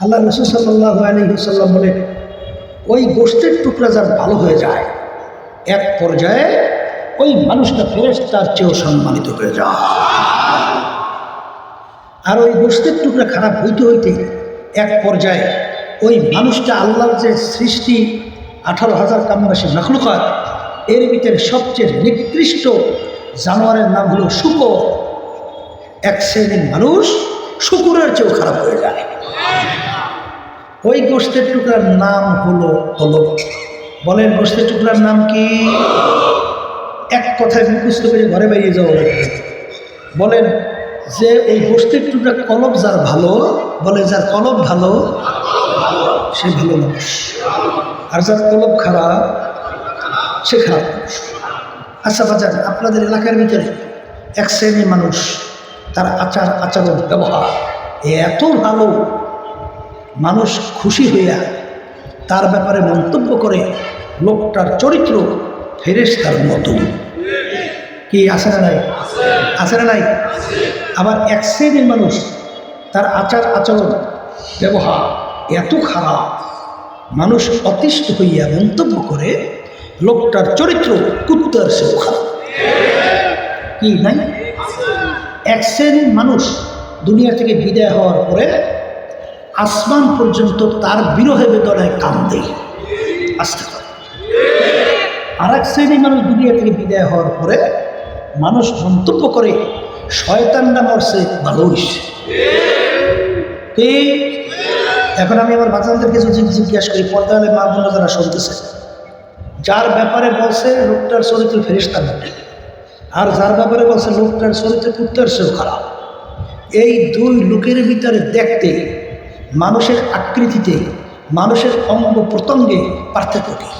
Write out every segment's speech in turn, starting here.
আল্লাহ রসুল সাল্লাহ আলহিসাল্লাম বলেন ওই গোষ্ঠের টুকরা যার ভালো হয়ে যায়, এক পর্যায়ে ওই মানুষটা ফেরেস্তার চেয়েও সম্মানিত হয়ে যায়। আর ওই গোষ্ঠের টুকরা খারাপ হইতে হইতে এক পর্যায়ে ওই মানুষটা আল্লাহর যে সৃষ্টি আঠারো হাজার কামরাশি নখলুকাত এর ভিতরে সবচেয়ে নিকৃষ্ট জানোয়ারের নাম হলো শুকর। এক শ্রেণির মানুষ শুকুরের চেয়েও খারাপ হয়ে যায়। ওই গোষ্ঠের টুকরার নাম হলো কলব। বলেন, গোষ্ঠের টুকরার নাম কি? এক কথায় মুখস্থ করে ঘরে বেরিয়ে যাওয়া লাগবে বলেন, যে ওই গোষ্ঠীর টুকরা কলব যার ভালো, বলে যার কলব ভালো, সে ভালো মানুষ। আর যার কলব খারাপ, সে খারাপ আচ্ছা বাজার আপনাদের এলাকার ভিতরে এক শ্রেণির মানুষ, তার আচার আচরণ ব্যবহার এত ভালো মানুষ খুশি হইয়া তার ব্যাপারে মন্তব্য করে লোকটার চরিত্র ফেরেশতার মতো কি আসে না নাই? আসে না নাই? আবার এক শ্রেণির মানুষ তার আচার আচরণ, ব্যবহার এত খারাপ। মানুষ অতিষ্ঠ হইয়া মন্তব্য করে লোকটার চরিত্র কুত্তার খারাপ কি, নাই? এক শ্রেণির মানুষ দুনিয়া থেকে বিদায় হওয়ার পরে আসমান পর্যন্ত তার বিরহে বেদনায় কান্দে। আসতে পারে। আর এক শ্রেণির মানুষ দুনিয়া থেকে বিদায় হওয়ার পরে মানুষ মন্তব্য করে শয়তানরা মরছে ভালো কি? এখন আমি আমার বাচ্চাদের কিছু জিজ্ঞেস করি পর্দালে মা বোন যারা শুনতেছে, যার ব্যাপারে বলছে লোকটার চরিত্র ফেরিস্তা মধ্যে আর যার ব্যাপারে বলছে লোকটার চরিত্র কুত্তার সেও খারাপ। এই দুই লোকের ভিতরে দেখতে মানুষের আকৃতিতে, মানুষের অঙ্গ প্রত্যঙ্গে পার্থক্য কি?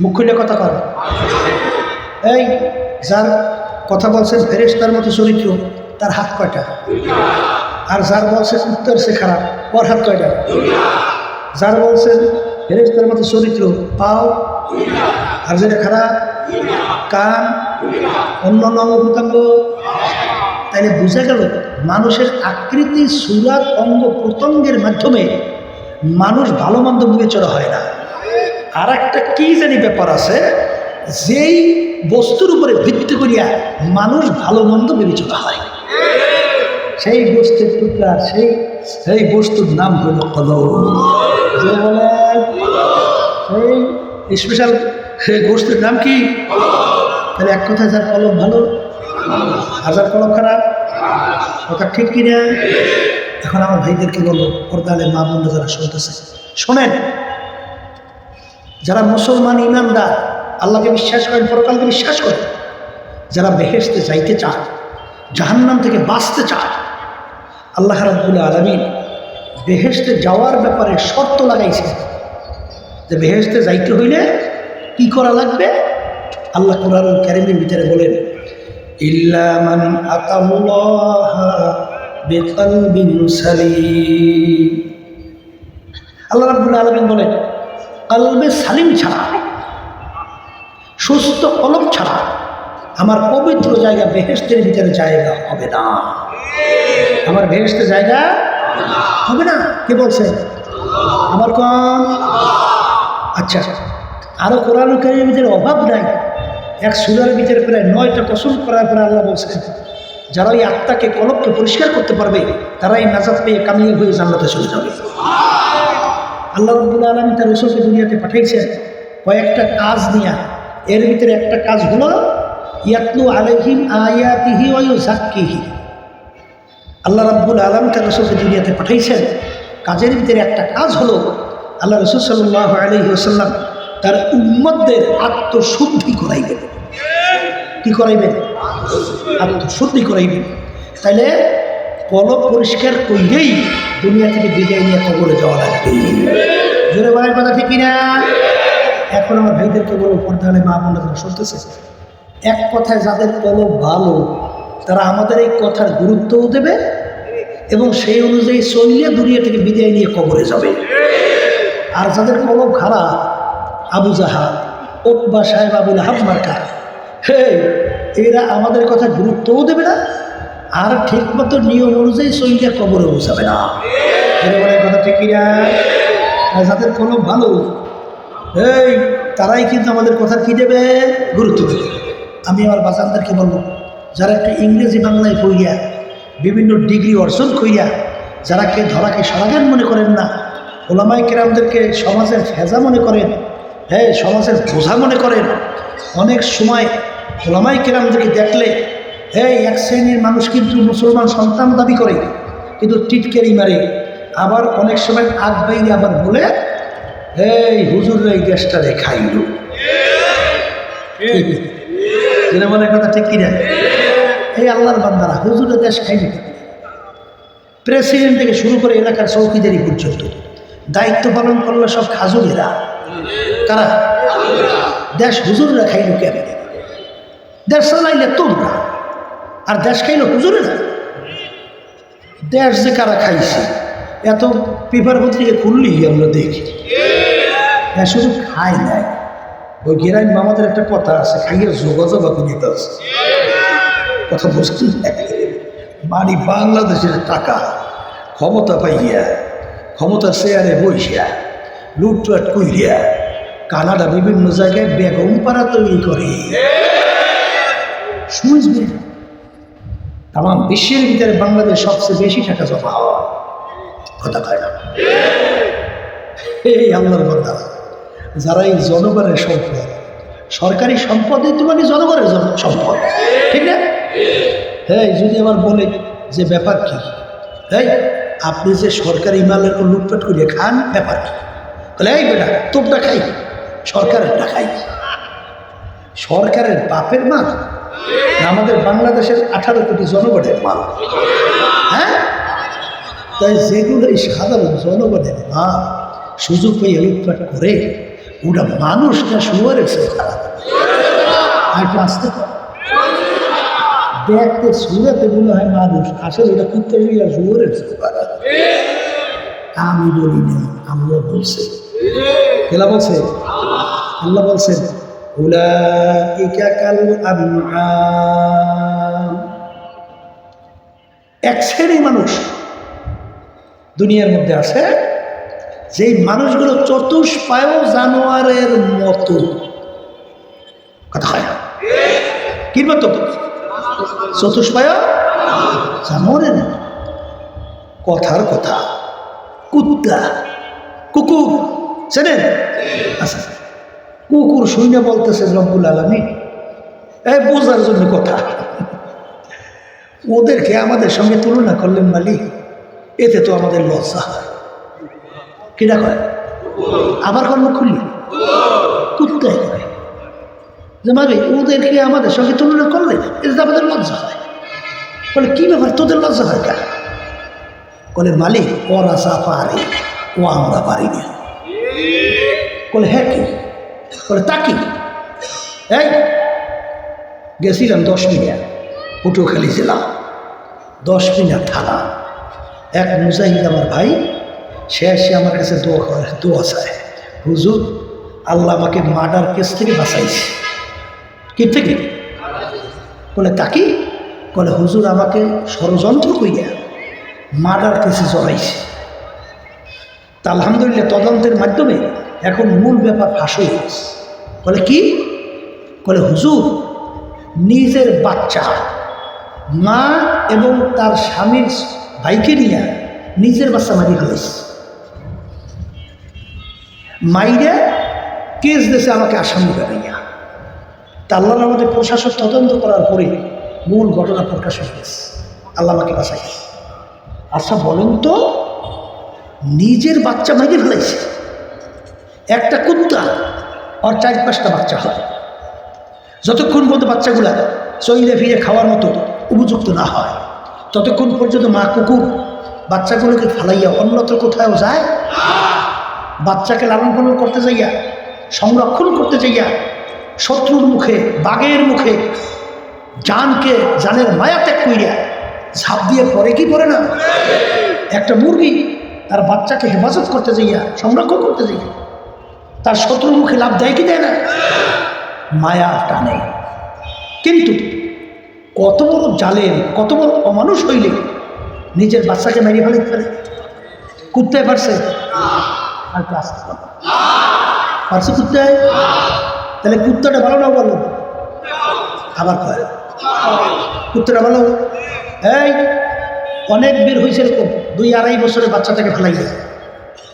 মুখ খুলে কথা কর। এই, যার কথা বলছেন ফেরেস্তার মতো চরিত্র, তার হাত কয়টা? আর যার বলছে উত্তর সে খারাপ, ওর হাত কয়টা? যার বলছেন ফেরেস্তার মতো চরিত্র, পাও? আর যেটা খারাপ, কান? অন্য অঙ্গ প্রত্যঙ্গ? তাইলে বোঝা গেল মানুষের আকৃতি সুরাত অঙ্গ প্রত্যঙ্গের মাধ্যমে মানুষ ভালো মন্দ বিবেচনা হয় না। আর একটা কি জানি ব্যাপার আছে, যেই বস্তুর উপরে ভিত্তি করিয়া মানুষ ভালো মন্দ বিবেচনা হয়। সেই বস্তুর টুকরা, সেই সেই বস্তুর নাম হল কলম যে সেই স্পেশাল সেই গোষ্ঠীর নাম কি? তাহলে এক কথায় যার কলম ভালো হাজার কলম খারাপ, কথা ঠিক কিনা? এখন আমার ভাইদেরকে বলব পর্দালে মা বন্ধু যারা শুনতেছে, শোনেন, যারা মুসলমান ইমানদার, আল্লাহকে বিশ্বাস করেন, পরকালকে বিশ্বাস করেন, যারা বেহেস্তে যাইতে চায়, জাহান্নাম থেকে বাঁচতে চান আল্লাহ রাব্বুল আলমিন বেহেস্তে যাওয়ার ব্যাপারে শর্ত লাগাইছে যে বেহেস্তে যাইতে হইলে কি করা লাগবে? আল্লাহ কোরআন ক্যারিমের ভিতরে বলেন বলেন ছাড়া, সুস্থ কলম ছাড়া আমার পবিত্র জায়গা বেহেস্তের ভিতরে জায়গা হবে না। আমার বেহেস্তের জায়গা হবে না। কে বলছে? আমার কম? আচ্ছা আরও কোরআন অভাব নাই। এক সুরার ভিতরে প্রায় নয়টা কসম করার পরে আল্লাহ বলছেন যারা ওই আত্মাকে কলককে পরিষ্কার করতে পারবে, তারাই নাজাত পেয়ে কামিয়ে হয়ে জান্নাতে চলে যাবে। আল্লাহ রব্বুল আলম তার রসুলকে দুনিয়াতে পাঠাইছেন কয়েকটা কাজ নিয়ে। এর ভিতরে একটা কাজ হলো, ইয়াতলু আলহিম আয়াতিহি ওয়ু জাক্কিহি আল্লাহ রাব্বুল আলম তার রসুলকে দুনিয়াতে পাঠাইছেন কাজের ভিতরে একটা কাজ হলো, আল্লাহ রসুল সাল্লাহ আলহি আসাল্লাম তার উম্মতদের আত্মশুদ্ধি করাইবেন কি করাইবেন। আত্মশুদ্ধি করাইবেন। তাইলে কলব পরিষ্কার কইলেই দুনিয়া থেকে বিদায় নিয়ে কবরে যাওয়া লাগবে। জোরে বলার কথা ঠিক কিনা? এখন আমার ভাইদেরকে বলব পর্দালে মা বোনরা শুনতেছে, এক কথায় যাদের কলব ভালো, তারা আমাদের এই কথার গুরুত্বও দেবে এবং সেই অনুযায়ী চলিয়ে দুনিয়া থেকে বিদায় নিয়ে কবরে যাবে। আর যাদের কলব খারাপ, আবু জাহা ওকবা সাহেব আবুল আহাব মার্কা হে এরা আমাদের কথা গুরুত্বও দেবে না, আর ঠিক মতো নিয়ম অনুযায়ী চললে কবরে বসাবে না। এর বলে কথা ঠিক আর যাদের কোনো ভালো এই তারাই কিন্তু আমাদের কথা কি দেবে? গুরুত্ব দেবে। আমি আমার বাচ্চাদেরকে বলব, যারা একটা ইংরেজি বাংলায় কইয়া, বিভিন্ন ডিগ্রি অর্জন কইয়া, যারা কে ধরাকে সরাগান মনে করেন না ওলামাই কেরামদেরকে সমাজের ফেজা মনে করেন হ্যাঁ সমাজের বোঝা মনে করেন, অনেক সময় ওলামাই কেরামদেরকে দেখলে হ্যাঁ এক শ্রেণির মানুষ কিন্তু মুসলমান সন্তান দাবি করে, কিন্তু টিটকেরি মারে। আবার অনেক সময় আগ বাইরে আবার বলে, এই হুজুর এই দেখাইল যেটা মনে কথা ঠিক কিনা? এই আল্লাহর বান্দারা, হুজুরের দেশ খাইনি প্রেসিডেন্ট থেকে শুরু করে এলাকার চৌকিদারি পর্যন্ত, দায়িত্ব পালন করল সব খাজুরেরা। কারা? দেশ হুজুররা খাইল কেন দেশ চালাইলে তোমরা আর দেশ খাইল হুজুরেরা দেশ যে কারা খাইছে, এত পেপার পত্রিকা খুললি আমরা দেখি। হ্যাঁ শুধু খাই নাই। ওই গেরাইন মামাদের একটা কথা আছে খাইয়ে যোগাযোগ করে আছে। কথা বুঝতে মানে বাংলাদেশের টাকা ক্ষমতা পাইয়া, ক্ষমতা শেয়ারে বইসা, লুটপাট কইরিয়া কানাডা বিভিন্ন জায়গায় বেগম পাড়া তৈরি করে। শুনবেন তাম বিশ্বের ভিতরে বাংলাদেশ সবচেয়ে বেশি টাকা জমা কথা কয় না। এই আল্লাহর কথা যারা এই জনগণের সম্পদ, সরকারি সম্পদ দিতে মানে জনগণের সম্পদ। ঠিক না? হ্যাঁ যদি আমার বলে যে ব্যাপার কি? এই, আপনি যে সরকারি মালের লুটপাট করিয়ে খান, ব্যাপার কি? বলে এই বেটা তোরটা খাই। সরকারের খাই সরকারের বাপের মাল আমাদের বাংলাদেশের আঠারো কোটি জনগণের মাল হ্যাঁ? তাই যেগুলো এই সাধারণ জনগণের মা সুযোগ পেয়ে লুটপাট করে ওটা মানুষ না শুয়ারের খারাপ আসতে দেখতে শুয়াতে মনে হয় মানুষ। আসলে এটা কুত্তে আর শুয়ারের আমি বলি না আল্লাহ বলছে। বলছে? আল্লাহ বলছেন উলাইকা কাল আনআম। এক শ্রেণি মানুষ দুনিয়ার মধ্যে আছে, যেই মানুষগুলো চতুষ্পায় জানোয়ারের মতো। কথা হয় কি মতো? চতুষ্পায় জানোয়ারের কথার কথা। কুত্তা। কুকুর। চেনেন? আচ্ছা। কুকুর শুনে বলতেছে, রব্বুল আলমী এই বোঝার জন্য কথা। ওদেরকে আমাদের সঙ্গে তুলনা করলেন মালিক। এতে তো আমাদের লজ্জা হয়। কিনা করে আবার কর্ম খুললি কুত্তায় করে যে মানে ওদেরকে আমাদের সঙ্গে তুলনা করলে এতে আমাদের লজ্জা হয়। বলে, কী ব্যাপার? তোদের লজ্জা হয় কা বলে, মালিক, ওরা চা পারে, ও আমরা পারি না। বলে হ্যাঁ কি? বলে তা কি এই, গেছিলাম দশ মিনিট। পটুয়াখালী জেলা। দশ মিনিট থানা এক মুজাহিদ আমার ভাই, সে এসে আমার কাছে দোয়া করে চায়। হুজুর, আল্লাহ আমাকে মার্ডার কেস থেকে বাঁচাইছে। কি থেকে? বলে, তাকি? বলে, হুজুর আমাকে ষড়যন্ত্র কইয়া মার্ডার কেসে জড়াইছে। তা আলহামদুলিল্লাহ তদন্তের মাধ্যমে এখন মূল ব্যাপার ফাঁস হয়ে গেছে বলে কি? বলে হুজুর, নিজের বাচ্চা, মা এবং তার স্বামীর ভাইকে নিয়ে নিজের বাচ্চা মারি ফেলেছে। মাইরা কেস দেশে আমাকে আসামি বানাইয়া তা আল্লাহ আমাদের প্রশাসন তদন্ত করার পরে মূল ঘটনা প্রকাশ হয়ে গেছে। আল্লাহ আমাকে বাঁচাইছে। আচ্ছা বলেন তো, নিজের বাচ্চা মাইরে ফেলাইছে একটা কুত্তা আর চার পাঁচটা বাচ্চা হয়। যতক্ষণ পর্যন্ত বাচ্চাগুলা চইলে ফিরে খাওয়ার মতো উপযুক্ত না হয়, ততক্ষণ পর্যন্ত মা কুকুর বাচ্চাগুলোকে ফালাইয়া অন্যত্র কোথাও যায়। বাচ্চাকে লালন পালন করতে যাইয়া, সংরক্ষণ করতে যাইয়া, শত্রুর মুখে, বাঘের মুখে, জানকে, জানের মায়া ত্যাগ কইয়া ঝাঁপ দিয়ে পরে কি পরে না? একটা মুরগি তার বাচ্চাকে হেফাজত করতে যাইয়া, সংরক্ষণ করতে যাইয়া তার শত্রুর মুখে লাভ দেয় কি দেয় না? মায়া টানে। কিন্তু কত বড় জালেন কত বড় অমানুষ হইলে নিজের বাচ্চাকে মেরিয়ে ফেলতে পারে? কুত্তায় পারছে? আর একটু পারছে কুত্তায়? তাহলে কুত্তাটা ভালো না বলো আবার কয়। কুত্তাটা ভালো? এই, অনেক বের হয়েছে এরকম। দুই আড়াই বছরের বাচ্চাটাকে ফেলাইয়া।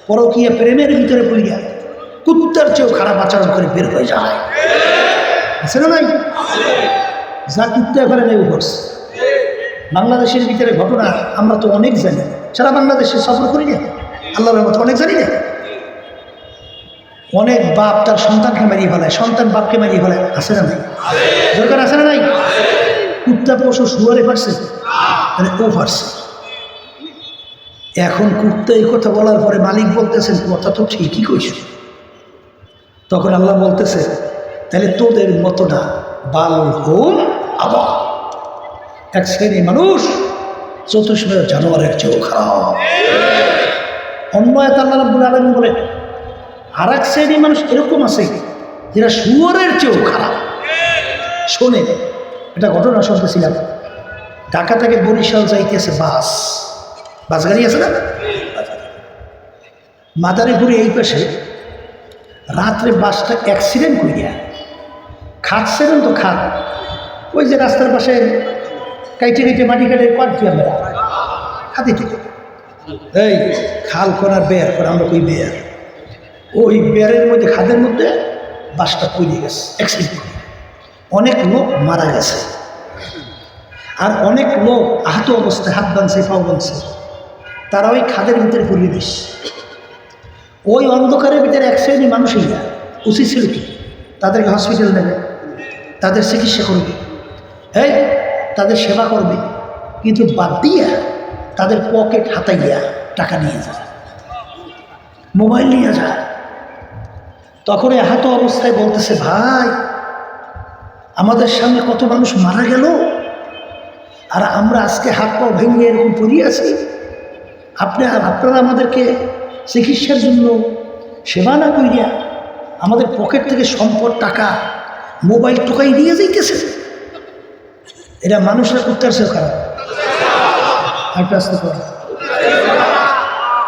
পরকীয়া প্রেমের ভিতরে পড়িয়া। কুত্তার চেয়েও খারাপ আচরণ করে বের হয়ে যায়। আছে না ভাই যা কুত্তা ফেলে নেই করছে বাংলাদেশের ভিতরে ঘটনা, আমরা তো অনেক জানি। সারা বাংলাদেশে সফর করি না? আল্লাহর মতো অনেক জানি না? অনেক বাপ তার সন্তানকে মারিয়ে ফেলায়, সন্তান বাপকে মারিয়ে ফেলায়। আছে না নাই? দরকার আছে না নাই? কুত্তা পশু শুয়ারে পারছে মানে ও পারছে এখন কুত্তা এই কথা বলার পরে মালিক বলতেছেন, কথা তো ঠিকই কইস তখন আল্লাহ বলতেছে তাহলে তোদের মতো না বাল হোম আবার। এক শ্রেণি মানুষ চতুষ্ময় জানোয়ারের চেয়েও খারাপ। অন্য এক আল্লাহ রাব্বুল আলম বলে আর এক শ্রেণি মানুষ এরকম আছে যেটা শুয়োরের চেয়েও খারাপ। শোনে এটা ঘটনা শুনতেছিলাম। ঢাকা থেকে বরিশাল যাইতেছে বাস। বাস গাড়ি আছে না? মাদারীপুরে এই পাশে রাত্রে বাসটা অ্যাক্সিডেন্ট করিয়া খাটছিলেন তো খাট। ওই যে রাস্তার পাশে কাইটে কাইটে মাটি কাটে কট দিয়ে আমরা খাতে থেকে। এই খাল করার বেয়ার করে, আমরা কই বেয়ার? ওই বেয়ারের মধ্যে, খাদের মধ্যে বাসটা পড়ে গেছে অ্যাক্সিডেন্ট অনেক লোক মারা গেছে। আর অনেক লোক আহত অবস্থায়, হাত বানছে পাও বানছে তারা ওই খাদের ভিতরে পড়িয়ে দিস ওই অন্ধকারের ভিতরে এক শ্রেণি মানুষই উচিত ছিল কি? তাদেরকে হসপিটাল নেবে তাদের চিকিৎসা করবে, এই তাদের সেবা করবে, কিন্তু বাদ দিয়া তাদের পকেট হাতাইয়া টাকা নিয়ে যায় মোবাইল নিয়ে যায়। তখন আহত অবস্থায় বলতেছে, ভাই, আমাদের সামনে কত মানুষ মারা গেল? আর আমরা আজকে হাত পা ভেঙে এরকম পড়িয়ে আছি? আপনি আপনারা আমাদেরকে চিকিৎসার জন্য সেবা না করিয়া আমাদের পকেট থেকে সম্পদ, টাকা, মোবাইল টোকাই দিয়ে যাইতেছে। এটা মানুষরা করতে আসছে খারাপ। একটা আসতে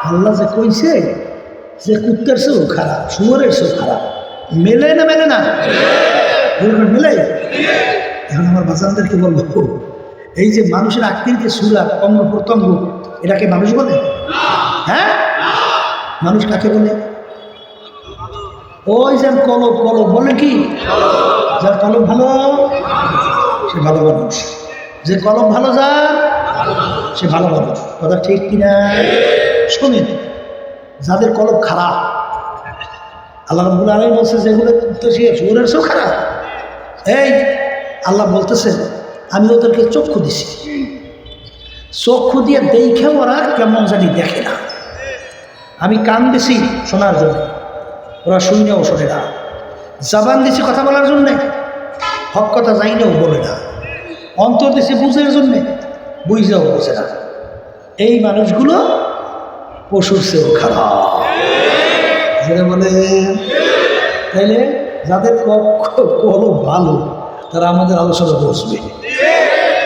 আল্লাহ যে কইছে যে কুত্তার চেয়েও খারাপ, শুয়ারের চেয়েও খারাপ। মেলে না মেলে না? মেলে? এখন আমার বাজানদেরকে বলব এই যে মানুষের আকৃতি সুরা, অঙ্গ প্রত্যঙ্গ, এটাকে মানুষ বলে? হ্যাঁ? মানুষ কাকে বলে? ওই যে কলব কলব বলে কি? যার কলম ভালো, সে ভালো মানুষ। যে কলম ভালো যার, সে ভালো মানুষ। কথা ঠিক কিনা? শোনেন, যাদের কলম খারাপ, আল্লাহ রব্বুল আলম বলছে যেগুলো তো সে চেয়েও খারাপ। এই, আল্লাহ বলতেছেন আমি ওদেরকে চক্ষু দিছি। চক্ষু দিয়ে দেখে ওরা কেমন জানি দেখে না। আমি কান দিছি শোনার জন্য। ওরা শুনেও শোনে না। জাবান দিছি কথা বলার জন্যে। হক কথা যাইলেও বলে না। অন্তর দিছে বুঝের জন্যে। বুঝেও বোঝে না। এই মানুষগুলো পশুর চেয়েও খারাপ। যেটা বলে, তাইলে যাদের কল ভালো, তারা আমাদের আলোচনা বসবে।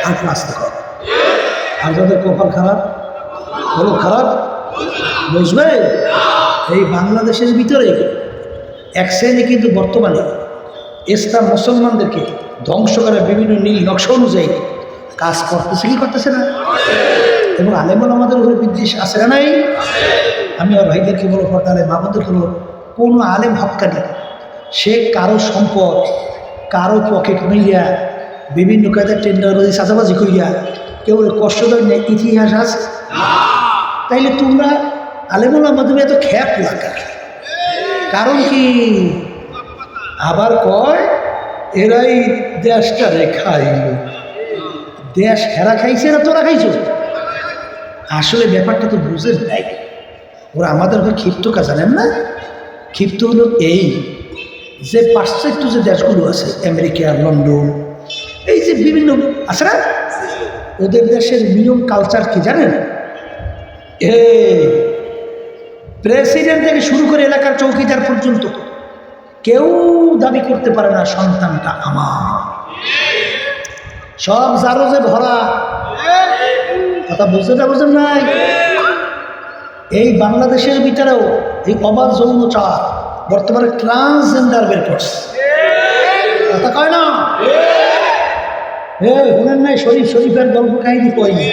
আর আসতে কর। আর যাদের কপাল খারাপ বলো খারাপ বুঝবে এই বাংলাদেশের ভিতরে এক শ্রেণি কিন্তু বর্তমানে ইসলাম মুসলমানদেরকে ধ্বংস করে বিভিন্ন নীল নকশা অনুযায়ী কাজ করতেছে কি করতেছে না? এবং আলেমন আমাদের উপরে বিদ্বেষ আছে না নাই? আমি আমার ভাইদেরকে বলো পর্দালে মামাদেরকে বলো কোনো আলেম হক্কানি সে কারও সম্পদ, কারও পকেট মিলিয়া বিভিন্ন কায়দার টেন্ডারবাজি চাচাবাজি করিয়া কেউ কষ্ট দেয় না, ইতিহাস আছে? তাইলে তোমরা আলেমুল আমাদের এত খ্যাপ লাগা কারণ কি? আবার কয়, এরাই দেশটা রেখাইল দেশ হেরা খাইছে না তোরা খাইছো? আসলে ব্যাপারটা তো বুঝে নাই। ওরা আমাদের ঘরে ক্ষিপ্ত কাজ জানেন না? ক্ষিপ্ত হলো এই যে পাশ্চাত্য যে দেশগুলো আছে, আমেরিকা, লন্ডন, এই যে বিভিন্ন, আছে না? ওদের দেশের নিয়ম কালচার কি জানেন? প্রেসিডেন্ট থেকে শুরু করে এলাকার চৌকিদার পর্যন্ত কেউ দাবি করতে পারে না, সন্তানটা আমার। সব জারজে ভরা। কথা বুঝতে না বুঝেন নাই? এই বাংলাদেশের ভিতরেও এই অবাধ যৌনচার বর্তমানে ট্রান্সজেন্ডার বের করছে। কথা কয় না? শুনেন নাই? শরীফ শরীফের গল্প কাহিনী কয়নি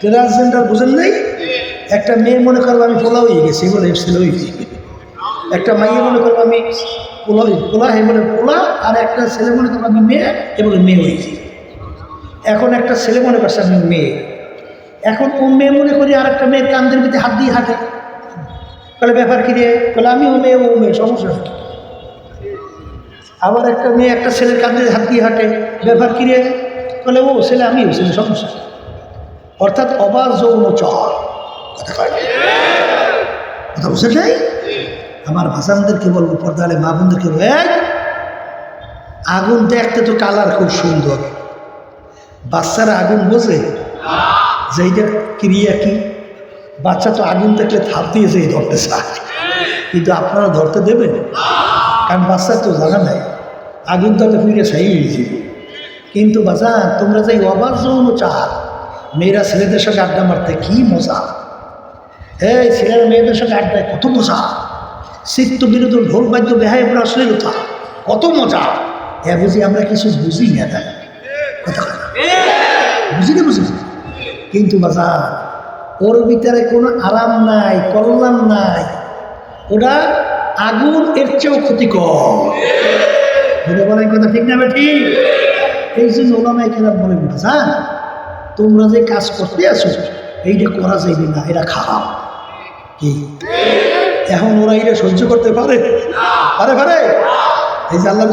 ট্রান্সজেন্ডার বুঝেন নাই? একটা মেয়ে মনে করব আমি পোলা হয়ে গেছি বলে ছেলে হয়েছি একটা মাইয়ে মনে করব আমি পোলা পোলা হে বলে পোলা, আর একটা ছেলে মনে করব আমি মেয়ে এ বলে মেয়ে হয়েছি এখন একটা ছেলে মনে করছে আমি মেয়ে। এখন ও মেয়ে মনে করি আর একটা মেয়ের কান্দের ভিতরে হাত দিয়ে হাঁটে। বলে, ব্যাপার কি রে? বলে, আমিও মেয়ে, ও মেয়ে, সমস্যা? আবার একটা মেয়ে একটা ছেলের কাঁধে হাত দিয়ে হাঁটে, ব্যাপার কি রে? বলে, ও ছেলে, আমিও ছেলে, সমস্যা অর্থাৎ অবাধ যৌন চর। কথা? কথা আমার বলব, পর্দালে মা বোনদেরকে আগুন দেখতে তো কালার খুব সুন্দর। বাচ্চারা আগুন বোঝে? যে এইটা ক্রিয়া কি? বাচ্চা তো আগুন দেখলে থাপ দিয়ে যেই ধরতে চায়। কিন্তু আপনারা ধরতে দেবেন? কারণ বাচ্চা তো জানা নাই। আগুন তো ফিরে সাই হয়েছে কিন্তু বাজা তোমরা যে যৌন চার মেয়েরা ছেলেদের সঙ্গে আড্ডা মারতে কি মজা? এই ছেলেরা মেয়েদের সঙ্গে আড্ডায় কত মজা? চিত্ত বিনোদন, ঢোল বাদ্য বেহায় আমরা অশ্লীলতা, কত মজা? হ্যাঁ বুঝি আমরা কিছু বুঝি না তাই কথা বুঝি না বুঝি? কিন্তু বাজার ওর ভিতরে কোনো আরাম নাই, কল্যাণ নাই। ওটা আগুন এর চেয়েও ক্ষতিকর। বুঝে বলেন কথা ঠিক না ঠিক এই জন্য ওলামাই কেরাম বলে বাজার তোমরা যে কাজ করতে আসো, এইটা করা যাইবে না এটা খারাপ। কি? এখন ওরা এটা সহ্য করতে পারে? পারে পারে? এই যে আল্লাহ